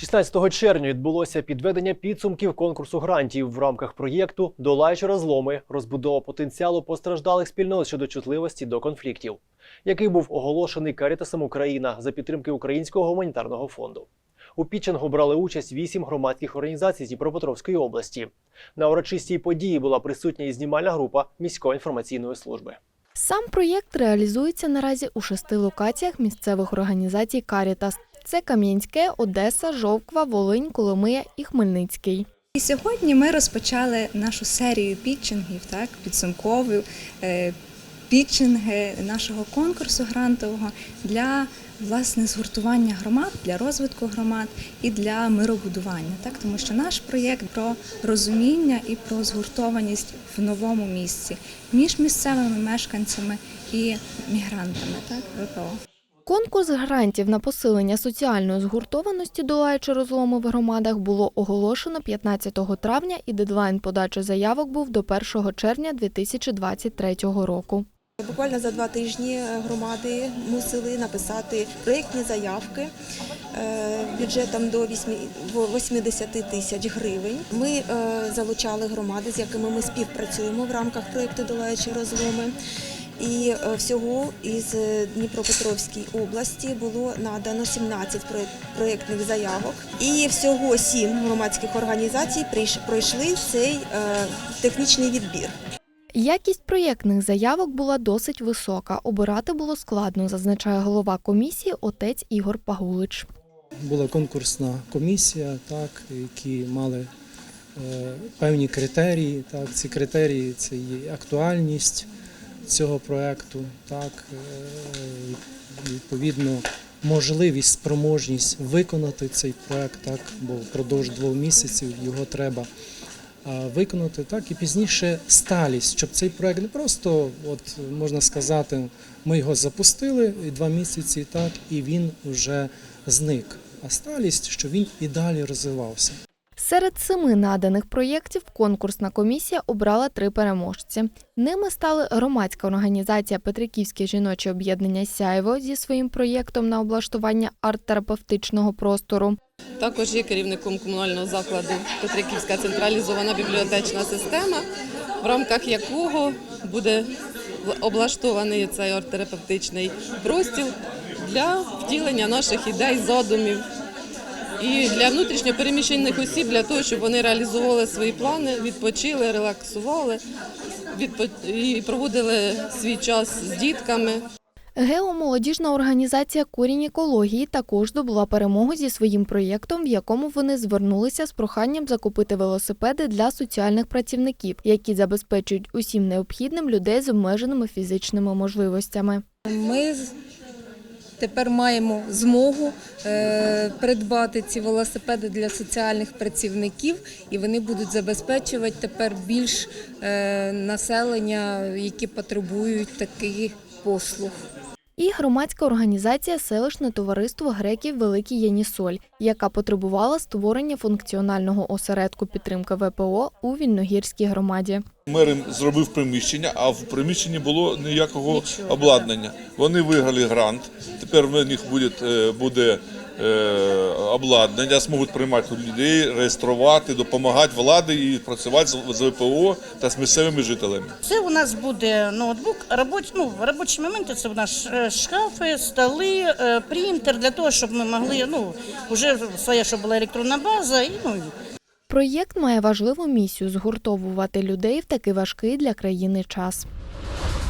16 червня відбулося підведення підсумків конкурсу грантів в рамках проєкту Долаючи розломи, розбудова потенціалу постраждалих спільнот щодо чутливості до конфліктів, який був оголошений Карітасом Україна за підтримки Українського гуманітарного фонду. У пітчингу брали участь вісім громадських організацій з Дніпропетровської області. На урочистій події була присутня і знімальна група міської інформаційної служби. Сам проєкт реалізується наразі у шести локаціях місцевих організацій Карітас. Це Кам'янське, Одеса, Жовква, Волинь, Коломия і Хмельницький. І сьогодні ми розпочали нашу серію пітчингів, так, підсумкові е, пітчинги нашого конкурсу грантового для власне згуртування громад, для розвитку громад і для миробудування. Так, тому що наш проєкт про розуміння і про згуртованість в новому місці між місцевими мешканцями і мігрантами, так, ВПО. Конкурс грантів на посилення соціальної згуртованості, долаючи розломи в громадах, було оголошено 15 травня, і дедлайн подачі заявок був до 1 червня 2023 року. Буквально за два тижні громади мусили написати проєктні заявки е, бюджетом до 8 80 тисяч гривень. Ми е, залучали громади, з якими ми співпрацюємо в рамках проєкту Долаючі розломи. І е, всього із Дніпропетровської області було надано 17 проєк- проєктних заявок. І всього сім громадських організацій прийш- пройшли цей е, технічний відбір. Якість проєктних заявок була досить висока. Обирати було складно, зазначає голова комісії отець Ігор Пагулич. була конкурсна комісія, так, які мали е, певні критерії. Так, ці критерії це є актуальність цього проекту, так, е, відповідно, можливість, спроможність виконати цей проект, так, бо впродовж двох місяців його треба виконати, так, і пізніше сталість, щоб цей проект не просто, от можна сказати, ми його запустили і два місяці, так, і він вже зник. А сталість, що він і далі розвивався. Серед семи наданих проєктів конкурсна комісія обрала три переможці. Ними стали громадська організація Петриківське жіноче об'єднання Сяйво зі своїм проєктом на облаштування арт-терапевтичного простору. Також є керівником комунального закладу Петриківська централізована бібліотечна система, в рамках якого буде облаштований цей арт-терапевтичний простір для втілення наших ідей, задумів і для внутрішньо переміщених осіб, для того, щоб вони реалізовували свої плани, відпочили, релаксували відпо- і проводили свій час з дітками. Геомолодіжна організація Корінь екології також здобула перемогу зі своїм проєктом, в якому вони звернулися з проханням закупити велосипеди для соціальних працівників, які забезпечують усім необхідним людей з обмеженими фізичними можливостями. Ми тепер маємо змогу е, придбати ці велосипеди для соціальних працівників, і вони будуть забезпечувати тепер більш е, населення, які потребують таких послуг. І громадська організація Селищне товариство греків Великий Янісоль, яка потребувала створення функціонального осередку підтримки ВПО у Вільногірській громаді. Мер зробив приміщення, а в приміщенні було ніякого обладнання. Вони виграли грант. Тепер в них буде, е, буде обладнання, зможуть приймати людей, реєструвати, допомагати владі і працювати з з ВПО та з місцевими жителями. Це у нас буде ноутбук, робоч, ну, робочі моменти. Це у нас е, шкафи, столи, е, принтер для того, щоб ми могли ну вже своя, щоб була електронна база. І ну Проєкт має важливу місію згуртовувати людей в такий важкий для країни час.